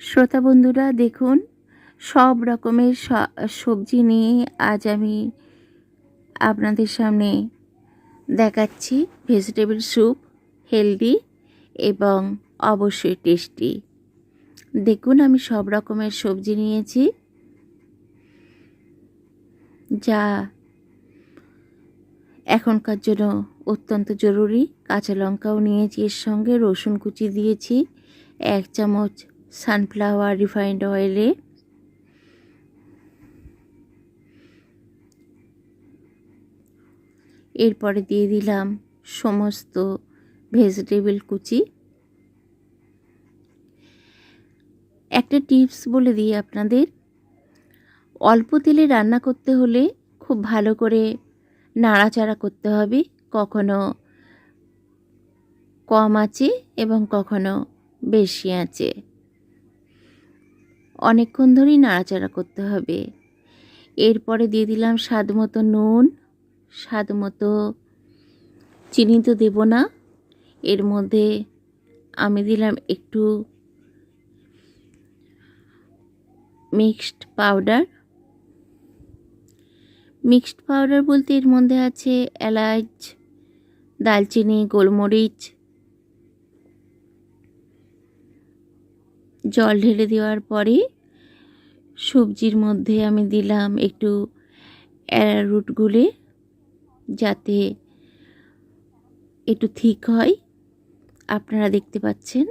শ্রোতা বন্ধুরা, দেখুন, সব রকমের সবজি নিয়ে আজ আমি আপনাদের সামনে দেখাচ্ছি ভেজিটেবল স্যুপ হেলদি এবং অবশ্যই টেস্টি দেখুন, আমি সব রকমের সবজি নিয়েছি, যা এখনকার জন্য অত্যন্ত জরুরি। কাঁচা লঙ্কাও নিয়েছি এর সঙ্গে, রসুন কুচি দিয়েছি, এক চামচ সানফ্লাওয়ার রিফাইন্ড অয়েলে এরপরে দিয়ে দিলাম সমস্ত ভেজিটেবল কুচি। একটা টিপস বলে দিই আপনাদের। অল্প তেলে রান্না করতে হলে খুব ভালো করে নাড়াচাড়া করতে হবে। কখনো কম আছে এবং কখনো বেশি আছে অনেকক্ষণ ধরেই নাড়াচাড়া করতে হবে। এরপরে দিয়ে দিলাম স্বাদ মতো নুন, স্বাদ মতো চিনি তো দেবো না। এর মধ্যে আমি দিলাম একটু মিক্সড পাউডার। মিক্সড পাউডার বলতে এর মধ্যে আছে এলাচ, দালচিনি, গোলমরিচ জল ঢেলে দেওয়ার পরে সবজির মধ্যে আমি দিলাম একটু অ্যারারুট গুলে যাতে একটু ঠিক হয়। আপনারা দেখতে পাচ্ছেন।